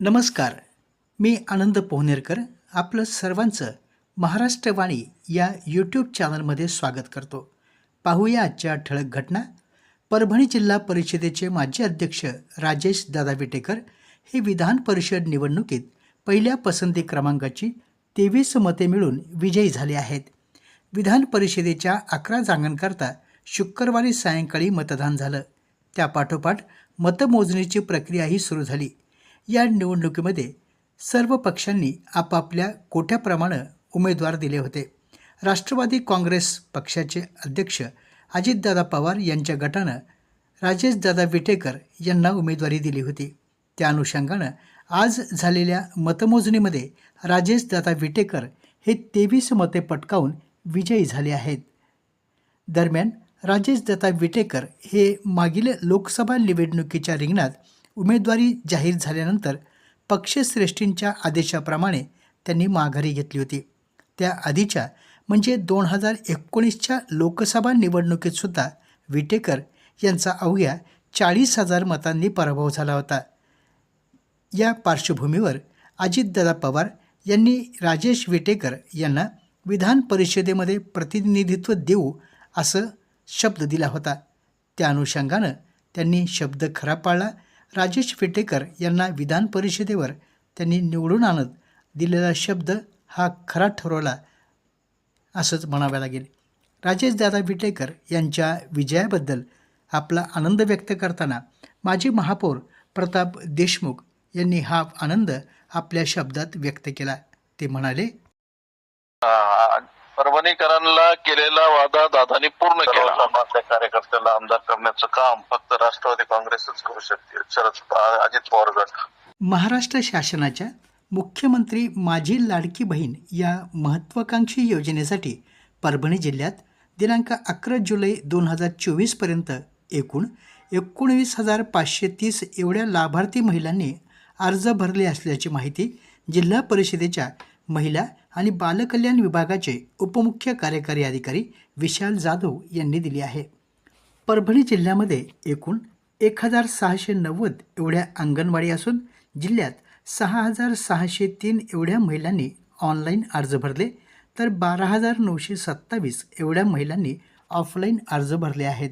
नमस्कार मी आनंद पोहनेरकर आपलं सर्वांचं महाराष्ट्रवाणी या यूट्यूब चॅनलमध्ये स्वागत करतो. पाहूया आजच्या ठळक घटना. परभणी जिल्हा परिषदेचे माजी अध्यक्ष राजेश दादा विटेकर हे विधान परिषद निवडणुकीत पहिल्या पसंती क्रमांकाची तेवीस मते मिळून विजयी झाले आहेत. विधान परिषदेच्या अकरा जागांकरता शुक्रवारी सायंकाळी मतदान झालं. त्यापाठोपाठ मतमोजणीची प्रक्रियाही सुरू झाली. या निवडणुकीमध्ये सर्व पक्षांनी आपापल्या कोट्याप्रमाणे उमेदवार दिले होते? राष्ट्रवादी काँग्रेस पक्षाचे अध्यक्ष अजितदादा पवार यांच्या गटानं राजेशदादा विटेकर यांना उमेदवारी दिली होती. त्या अनुषंगानं आज झालेल्या मतमोजणीमध्ये राजेशदादा विटेकर हे तेवीस मते पटकावून विजयी झाले आहेत. दरम्यान राजेशदत्ता विटेकर हे मागील लोकसभा निवडणुकीच्या रिंगणात उमेदवारी जाहीर झाल्यानंतर पक्षश्रेष्ठींच्या आदेशाप्रमाणे त्यांनी माघारी घेतली होती. त्या आधीच्या म्हणजे दोन हजार एकोणीसच्या लोकसभा निवडणुकीतसुद्धा विटेकर यांचा अवघ्या चाळीस हजार मतांनी पराभव झाला होता. या पार्श्वभूमीवर अजितदादा पवार यांनी राजेश विटेकर यांना विधान परिषदेमध्ये प्रतिनिधित्व देऊ असं शब्द दिला होता. त्या अनुषंगानं त्यांनी शब्द खरा पाळला राजेश विटेकर यांना विधान परिषदेवर त्यांनी निवडून आणत दिलेला शब्द हा खरा ठरवला असंच म्हणावं लागेल. राजेशदादा विटेकर यांच्या विजयाबद्दल आपला आनंद व्यक्त करताना माजी महापौर प्रताप देशमुख यांनी हा आनंद आपल्या शब्दात व्यक्त केला. ते म्हणाले परभणीकरांना केलेला वादा दादानी पूर्ण केला. आपल्या कार्यकर्त्याला आमदार करण्याचं काम फक्त राष्ट्रवादी काँग्रेसच करू शकते शरद अजित पवार गट. महाराष्ट्र शासनाच्या मुख्यमंत्री माझी लाडकी बहीण या महत्त्वाकांक्षी योजनेसाठी परभणी जिल्ह्यात दिनांक अकरा जुलै दोन हजार चोवीसपर्यंत एकूण एकोणवीस हजार पाचशे तीस एवढ्या लाभार्थी महिलांनी अर्ज भरले असल्याची माहिती जिल्हा परिषदेच्या महिला आणि बालकल्याण विभागाचे उपमुख्य कार्यकारी अधिकारी विशाल जाधव यांनी दिली आहे. परभणी जिल्ह्यामध्ये एकूण एक हजार सहाशे नव्वद एवढ्या अंगणवाडी असून जिल्ह्यात सहा हजार सहाशे तीन एवढ्या महिलांनी ऑनलाईन अर्ज भरले तर बारा हजार नऊशे सत्तावीस एवढ्या महिलांनी ऑफलाईन अर्ज भरले आहेत.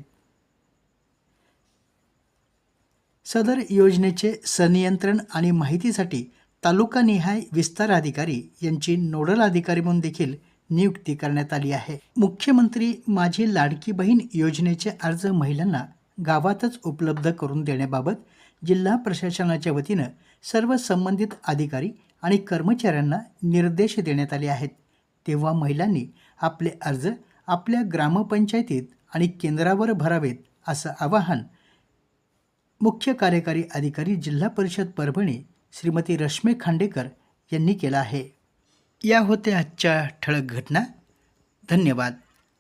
सदर योजनेचे संनियंत्रण आणि माहितीसाठी तालुकानिहाय विस्तार अधिकारी यांची नोडल अधिकारी म्हणून देखील नियुक्ती करण्यात आली आहे. मुख्यमंत्री माझी लाडकी बहीण योजनेचे अर्ज महिलांना गावातच उपलब्ध करून देण्याबाबत जिल्हा प्रशासनाच्या वतीनं सर्व संबंधित अधिकारी आणि कर्मचाऱ्यांना निर्देश देण्यात आले आहेत. तेव्हा महिलांनी आपले अर्ज आपल्या ग्रामपंचायतीत आणि केंद्रावर भरावेत असं आवाहन मुख्य कार्यकारी अधिकारी जिल्हा परिषद परभणी श्रीमती रश्मी खांडेकर यांनी केला आहे. या होत्या आजच्या ठळक घटना. धन्यवाद.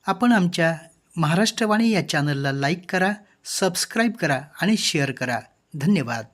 आपण आमच्या महाराष्ट्रवाणी या चॅनलला लाईक करा सबस्क्राईब करा आणि शेअर करा. धन्यवाद.